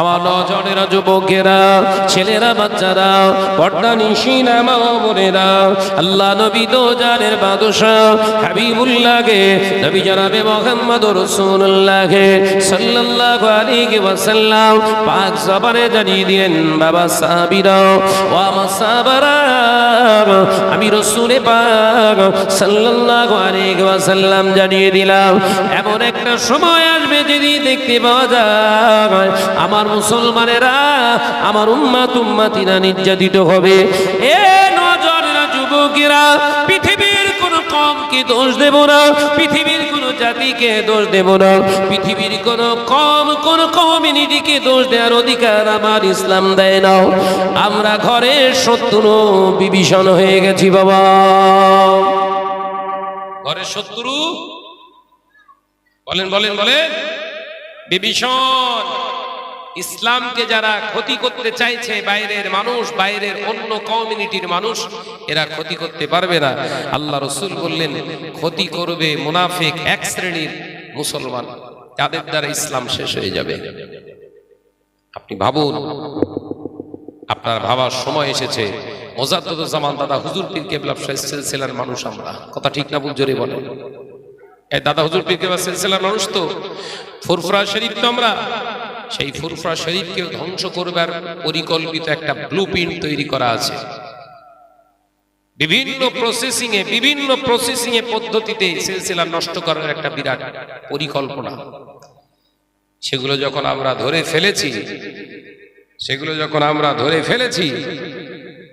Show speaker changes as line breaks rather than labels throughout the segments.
আমার নজনেরা যুবকেরা, ছেলেরা, বাচ্চারা, পর্দা নিশিনা আল্লাহ নবী তো জানের বাদশাহ, হাবিবুল্লাহকে, নবী জানাবে মোহাম্মদ জবানে জানিয়ে বাবা ও আমার আমি রসুলে পাক সাল্লাল্লাহু ওয়াসাল্লাম জানিয়ে দিলাম, এমন একটা সময় আসবে যদি দেখতে পাওয়া যায়, আমার মুসলমানেরা, আমার উম্মাত উম্মাতিরা নির্যাতিত হবে। এ নজরেরা যুবকেরা, পৃথিবীর কোন কমকে দোষ দেব না, পৃথিবীর কোন জাতিকে দোষ দেব না, পৃথিবীর কোন কম, কোন কমিউনিটিকে দোষ দেওয়ার অধিকার আমার ইসলাম দেয় না। আমরা ঘরের শত্রু বিভীষণ হয়ে গেছি বাবা। ঘরের শত্রু? বলেন বলেন বলেন। বিভীষণ। ইসলামকে যারা ক্ষতি করতে চাইছে বাইরের মানুষ, বাইরের অন্য কমিউনিটির মানুষ, এরা ক্ষতি করতে পারবে না। আল্লাহ রসুল বললেন, ক্ষতি করবে মুনাফিক এক শ্রেণির মুসলমান। তাদের দ্বারা ইসলাম শেষ হয়ে যাবে। আপনি ভাবুন, আপনার ভাবার সময় এসেছে। মোজাদ্দুজ্জামান দাদা হুজুর পীর কেবলা সিলসিলার মানুষ আমরা। কথা ঠিক না জোরে বলেন। এই দাদা হুজুর পীর কেবলা সিলসিলার মানুষ তো। ফুরফুরা শরীফ তো আমরা। সেই ফুরফুরা শরীফকে ধ্বংস করবার পরিকল্পিত একটা ব্লু তৈরি করা আছে। বিভিন্ন প্রসেসিং এ বিভিন্ন প্রসেসিং এ পদ্ধতিতে সিলসিলা নষ্ট করার একটা বিরাট পরিকল্পনা। সেগুলো যখন আমরা ধরে ফেলেছি, সেগুলো যখন আমরা ধরে ফেলেছি,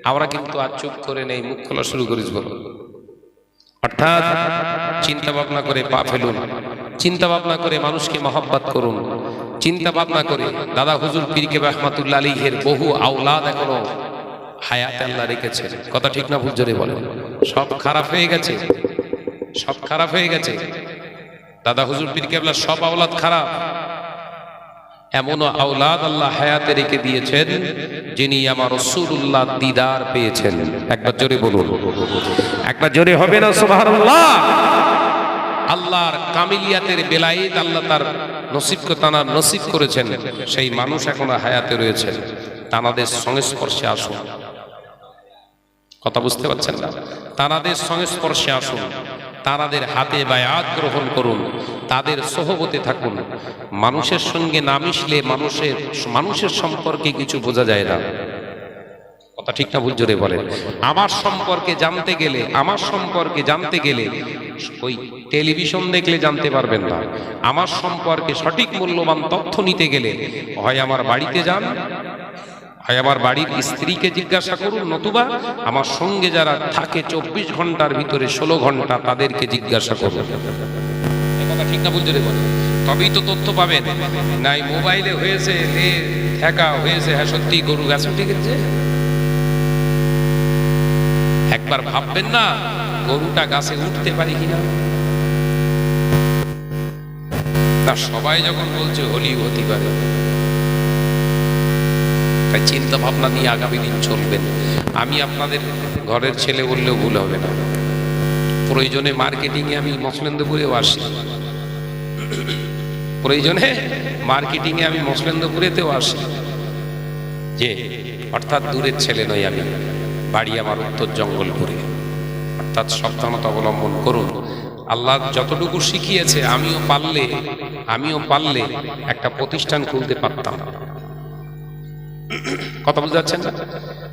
আমরা কিন্তু আর চুপ করে নেই মুখ খোলা শুরু করিস বলো অর্থাৎ চিন্তা ভাবনা করে পা ফেলুন। চিন্তা ভাবনা করে মানুষকে মহব্বত করুন। চিন্তা ভাবনা করে। দাদা হুজুর পীরকে রহমাতুল্লাহ আলীহের বহু আওলাদ এখনও হায়াত আল্লাহ রেখেছেন। কথা ঠিক না ভুল জোরে সব খারাপ হয়ে গেছে। সব খারাপ হয়ে গেছে। দাদা হুজুর পীর কেবলা সব আওলাদ খারাপ। এমনও আওলাদ আল্লাহ হায়াতে রেখে দিয়েছেন, যিনি আমার রসুল্লাহ দিদার পেয়েছেন। একবার জোরে বলুন। একবার জোরে হবে না, সুবহানাল্লাহ? আল্লাহর কামিলিয়াতের বেলায়েত আল্লাহ তার নসিবকে তানার নসিব করেছেন, সেই মানুষ এখনও হায়াতে রয়েছেন তানাদের সংস্পর্শে আসুন। কথা বুঝতে পারছেন না? তানাদের সংস্পর্শে আসুন। তারাদের হাতে বায়াত গ্রহণ করুন। তাদের সহবতে থাকুন। মানুষের সঙ্গে না মিশলে মানুষের মানুষের সম্পর্কে কিছু বোঝা যায় না। কথা ঠিক না ভুল জোরে বলেন আমার সম্পর্কে জানতে গেলে, আমার সম্পর্কে জানতে গেলে ওই টেলিভিশন দেখলে জানতে পারবেন না। আমার সম্পর্কে সঠিক মূল্যবান তথ্য নিতে গেলে হয় আমার বাড়িতে যান, হয় আমার বাড়ির স্ত্রীকে জিজ্ঞাসা করুন, নতুবা আমার সঙ্গে যারা থাকে চব্বিশ ঘণ্টার ভিতরে ষোলো ঘণ্টা তাদেরকে জিজ্ঞাসা করুন। কথা ঠিক না বুঝতে বলেন তবেই তো তথ্য পাবেন। নাই, মোবাইলে হয়েছে হয়েছে হ্যাঁ সত্যি গরু গাছে ঠিক আছে একবার ভাববেন না, গরুটা গাছে উঠতে পারে কিনা। তা সবাই যখন বলছে হলি হতে পারে। তাই চিন্তা ভাবনা নিয়ে আগামী দিন চলবেন। আমি আপনাদের ঘরের ছেলে বললেও ভুল হবে না। প্রয়োজনে মার্কেটিংয়ে আমি মসলেন্দ্রপুরেও আসি। প্রয়োজনে মার্কেটিংয়ে আমি মসলেন্দ্রপুরেতেও আসি। যে, অর্থাৎ দূরের ছেলে নই আমি। বাড়ি আমার উত্তর জঙ্গলপুরে অর্থাৎ সাবধানতা অবলম্বন করুন। আল্লাহ যতটুকু শিখিয়েছে, আমিও পারলে আমিও পারলে একটা প্রতিষ্ঠান খুলতে পারতাম। কথা বুঝতে পারছেন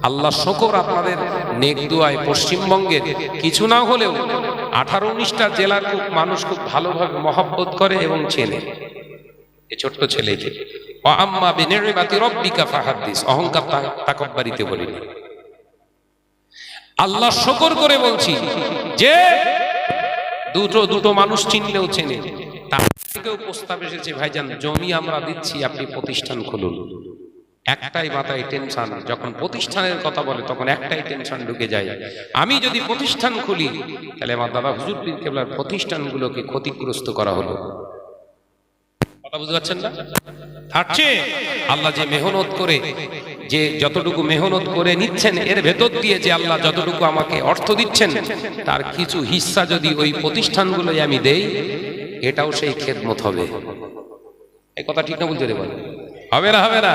আল্লাহ শকর আপনাদের নেক দুয়ায় পশ্চিমবঙ্গের কিছু না হলেও আঠারো উনিশটা জেলার খুব মানুষ খুব ভালোভাবে মহব্বত করে এবং চেনে। এই ছোট্ট ছেলেকে অহংকার তাকব্বারিতে বলিনি আল্লাহ শকর করে বলছি যে দুটো দুটো মানুষ চিনলেও চেনে। তার থেকেও প্রস্তাব এসেছে, ভাইজান, জমি আমরা দিচ্ছি, আপনি প্রতিষ্ঠান খুলুন। একটাই মাথায় টেনশন, যখন প্রতিষ্ঠানের কথা বলে, তখন একটাই টেনশন ঢুকে যায়। আমি যদি প্রতিষ্ঠান খুলি, তাহলে আমার দাদা হুজুর কেবলার প্রতিষ্ঠানগুলোকে ক্ষতিগ্রস্ত করা হলো। আল্লাহ যে মেহনত করে, যে যতটুকু মেহনত করে নিচ্ছেন, এর ভেতর দিয়ে যে আল্লাহ যতটুকু আমাকে অর্থ দিচ্ছেন, তার কিছু যদি ওই আমি দেই, এটাও সেই খেদমত হবে। কথা ঠিক না বলতে হবে না হবে না।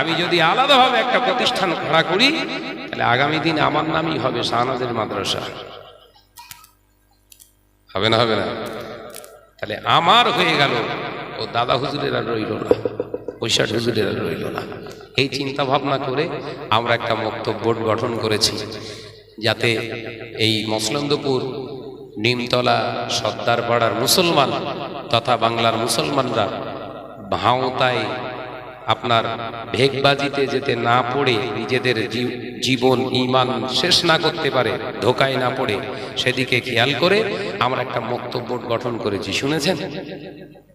আমি যদি আলাদাভাবে একটা প্রতিষ্ঠান খাড়া করি, তাহলে আগামী দিন আমার নামই হবে শাহনাজের মাদ্রাসা। হবে না হবে না। তাহলে আমার হয়ে গেল ও দাদা হুজুরের আর রইল না পৈশাট হুজুরের আর রইল না। এই চিন্তা ভাবনা করে আমরা একটা বক্তব্য বোর্ড গঠন করেছি, যাতে এই মসলন্দপুর, নিমতলা, সর্দারপাড়ার মুসলমান তথা বাংলার মুসলমানরা ভাঁওতায় আপনার ভেগবাজিতে যেতে না পড়ে নিজেদের জীবন ইমান শেষ না করতে পারে, ধোকায় না পড়ে, সেদিকে খেয়াল করে আমরা একটা বক্তব্য গঠন করেছি, শুনেছেন?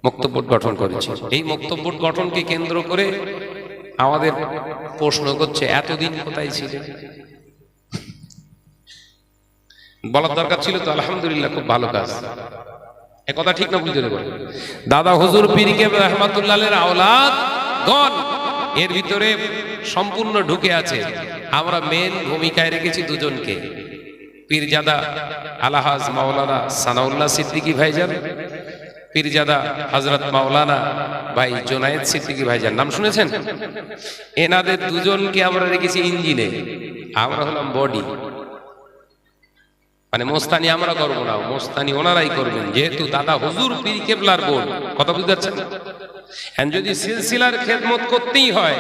বক্তব্য গঠন করেছি। এই বক্তব্য গঠনকে কেন্দ্র করে আমাদের প্রশ্ন করছে, এতদিন কোথায় ছিল বলার দরকার ছিল তো, আলহামদুলিল্লাহ, খুব ভালো কাজ। কথা ঠিক না বুঝতে দাদা হুজুর পীরকে রহমাতুল্লাহের আওলাদ গণ। এর ভিতরে সম্পূর্ণ ঢুকে আছে। আমরা মেন ভূমিকায় রেখেছি দুজনকে। পীরজাদা আলাহাজ মাওলানা সানাউল্লাহ সিদ্দিকী ভাইজান, পীরজাদা হজরত মাওলানা ভাই জোনায়েদ সিদ্দিকী ভাইজান। নাম শুনেছেন? এনাদের দুজনকে আমরা রেখেছি ইঞ্জিনে। আমরা হলাম বডি মানে মোস্তানি আমরা করব না, মোস্তানি ওনারাই করবেন। যেহেতু দাদা হুজুর পীর কেবলার বোর্ড কথা বুঝতে পারছেন? যদি সিলসিলার খেদমত করতেই হয়,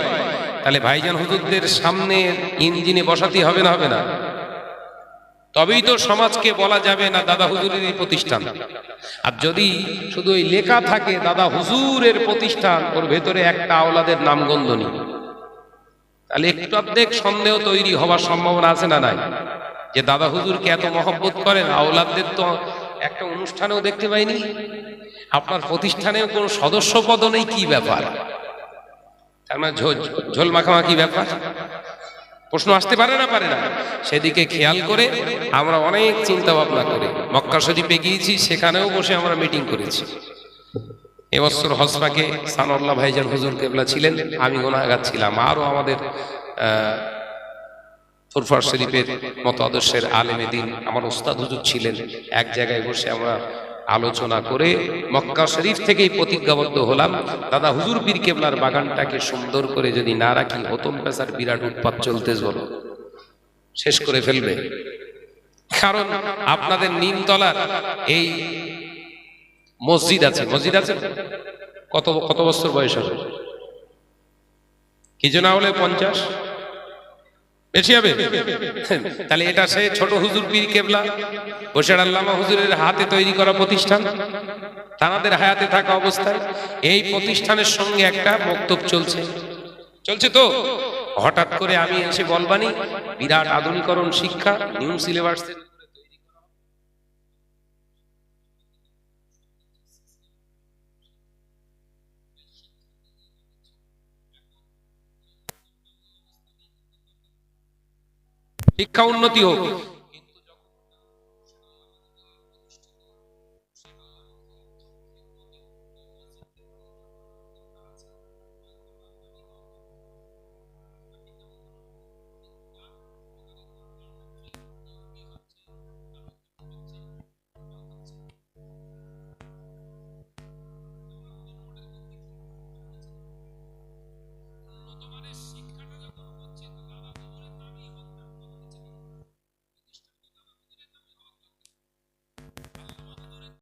তাহলে ভাইজান হুজুরদের সামনে ইঞ্জিনে বসাতেই হবে না হবে না। তবেই তো সমাজকে বলা যাবে না দাদা হুজুরের প্রতিষ্ঠান। আর যদি শুধু ওই লেখা থাকে, দাদা হুজুরের প্রতিষ্ঠান, ওর ভেতরে একটা আওলাদের নামগন্ধ নেই। তাহলে একটু অর্ধেক সন্দেহ তৈরি হওয়ার সম্ভাবনা আছে না নাই? যে দাদা হুজুরকে এত মহব্বত করেন, আওলাদদের তো একটা অনুষ্ঠানেও দেখতে পাইনি। আপনার প্রতিষ্ঠানেও কোনো সদস্য পদ নেই, কি ব্যাপার? তার মানে ঝোল মাখামাখি ব্যাপার? প্রশ্ন আসতে পারে না পারে না। সেদিকে খেয়াল করে আমরা অনেক চিন্তা ভাবনা করে। মক্কা শরীফে গিয়েছি সেখানেও বসে আমরা মিটিং করেছি। এবছর হসপাকে সানল্লাহ ভাইজান হুজুর কেবলা ছিলেন, আমি গোনাগার ছিলাম। আরও আমাদের ফুরফার শরীফের মতো আদর্শের আলেমে দিন আমার ওস্তাদ হুজুর ছিলেন। এক জায়গায় বসে আমরা আলোচনা করে মক্কা শরীফ থেকেই প্রতিজ্ঞাবদ্ধ হলাম। দাদা হুজুর পীর কেবলার বাগানটাকে সুন্দর করে যদি না রাখি, হতম পেশার বিরাট উৎপাত চলতে বলো শেষ করে ফেলবে। কারণ আপনাদের নিমতলার এই মসজিদ আছে। মসজিদ আছে? কত কত বছর বয়স হবে? কিছু না হলে পঞ্চাশ? বেশি হবে? তাহলে এটা সে ছোট হুজুর পীর কেবলা, বসির আল্লামা হুজুরের হাতে তৈরি করা প্রতিষ্ঠান তানাদের হায়াতে থাকা অবস্থায় এই প্রতিষ্ঠানের সঙ্গে একটা বক্তব্য চলছে। চলছে তো? হঠাৎ করে আমি এসে বলবানি বিরাট আধুনিকরণ শিক্ষা নিউ সিলেবাসের শিক্ষা উন্নতি হোক।